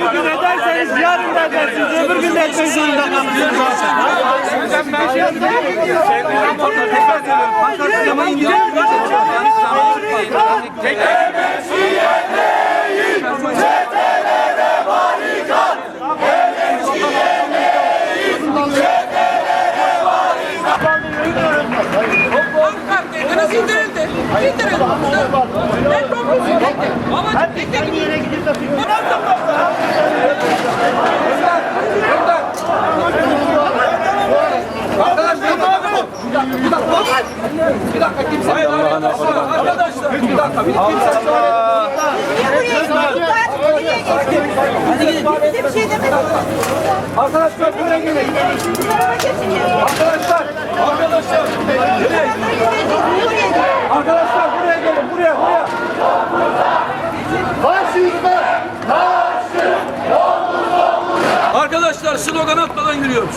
Bugün öderseniz yarın da ödersiniz. Öbür gün de etmek zorunda kalırsınız. Pankart dediniz indirildi. İndirildi. Ben çok üzüldüm. Ama tek bir yere gidip de Bize bir şey demedim. Arkadaşlar buraya gelin. Arkadaşlar, arkadaşlar. Arkadaşlar buraya gelin, buraya, buraya. Arkadaşlar slogan atmadan yürüyoruz.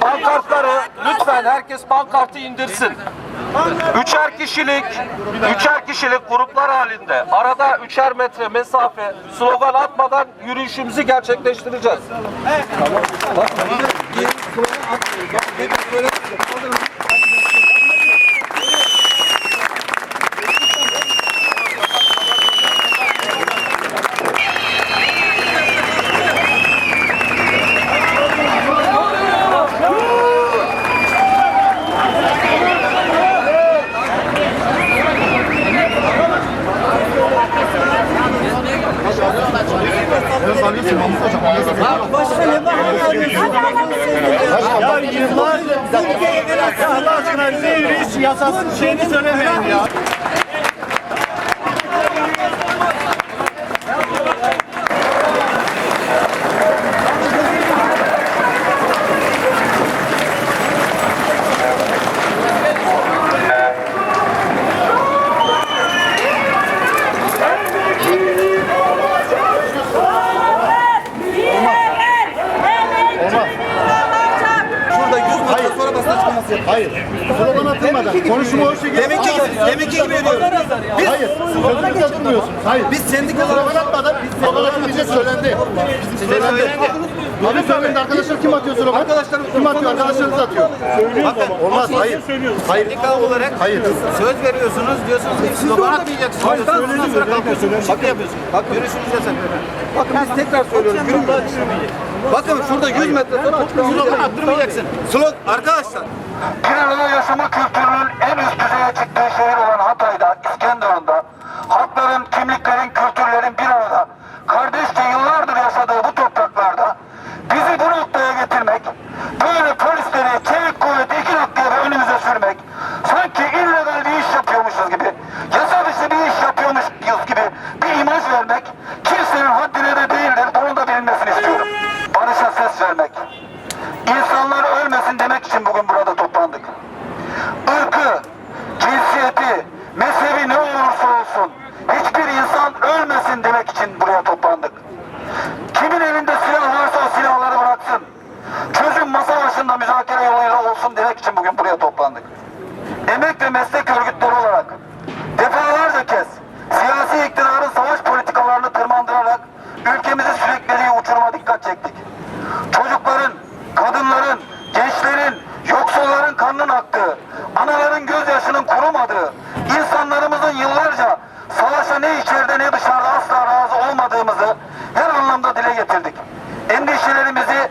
Pankartları lütfen herkes pankartı indirsin. Üçer kişilik, üçer kişilik gruplar halinde arada üçer metre mesafe slogan atmadan yürüyüşümüzü gerçekleştireceğiz. Ya yıllardır Türkiye'ye Allah aşkına bize yürüyüş yasasının şeyini söylemeyin ya. Hayır. Slogan atılmadan. Konuşma o şekilde. Deminki gibi. Deminki gibi ediyorum. Hayır. Sözünüzü. Hayır. Biz sendika slogan atmadan biz slogan atılmayacak söylendi. Söylendi. Abi söylendi. Arkadaşlar kim atıyor slogan? Arkadaşlar kim atıyor? Arkadaşlarınız atıyor. Söylüyoruz ama. Olmaz. Hayır. Hayır. Sendika olarak Hayır. söz veriyorsunuz diyorsunuz ki slogan atmayacaksınız. Hayır, söyledim sonra kalkıyorsunuz. Şaka yapıyorsunuz. Bak yürüyüşünüz yasak. Bakın biz tekrar söylüyoruz. Yürüyün. Bakın şurada 100 metre sonra attırmayacaksın. Slogan arkadaşlar. Bir arada yaşama kültürünün en üst düzeye çıktığı şehir olan Hatay'da, İskenderun'da halkların, kimliklerin, kültürlerin bir arada kardeşçe yıllardır yaşadığı bu topraklarda bizi bu noktaya getirmek, böyle polisleri, çevik kuvveti iki dakikaya bir önümüze sürmek, sanki illegal bir iş yapıyormuşuz gibi, yasa dışı bir iş yapıyormuş gibi bir imaj vermek kimsenin haddine de değildir. Bunun da bilinmesini istiyorum. Barışa ses vermek. İnsanlar ölmesin demek için bugün burada toplandık. Irkı, cinsiyeti, mezhebi ne hiçbir insan ölmesin demek için buraya toplandık. Kimin elinde silah varsa o silahları bıraksın. Çözüm masa başında müzakere yoluyla olsun demek için bugün buraya toplandık. Emek ve meslek örgütleri olarak defalarca kez siyasi iktidarın savaş politikalarını tırmandırarak ülkemizi sürekliliği uçuruma dikkat çektik. Çocukların, kadınların, gençlerin, yoksulların kanının aktığı, anaların gözyaşının kurumadığı, insanlarımızın yıllarca ne içeride ne dışarıda asla razı olmadığımızı her anlamda dile getirdik. Endişelerimizi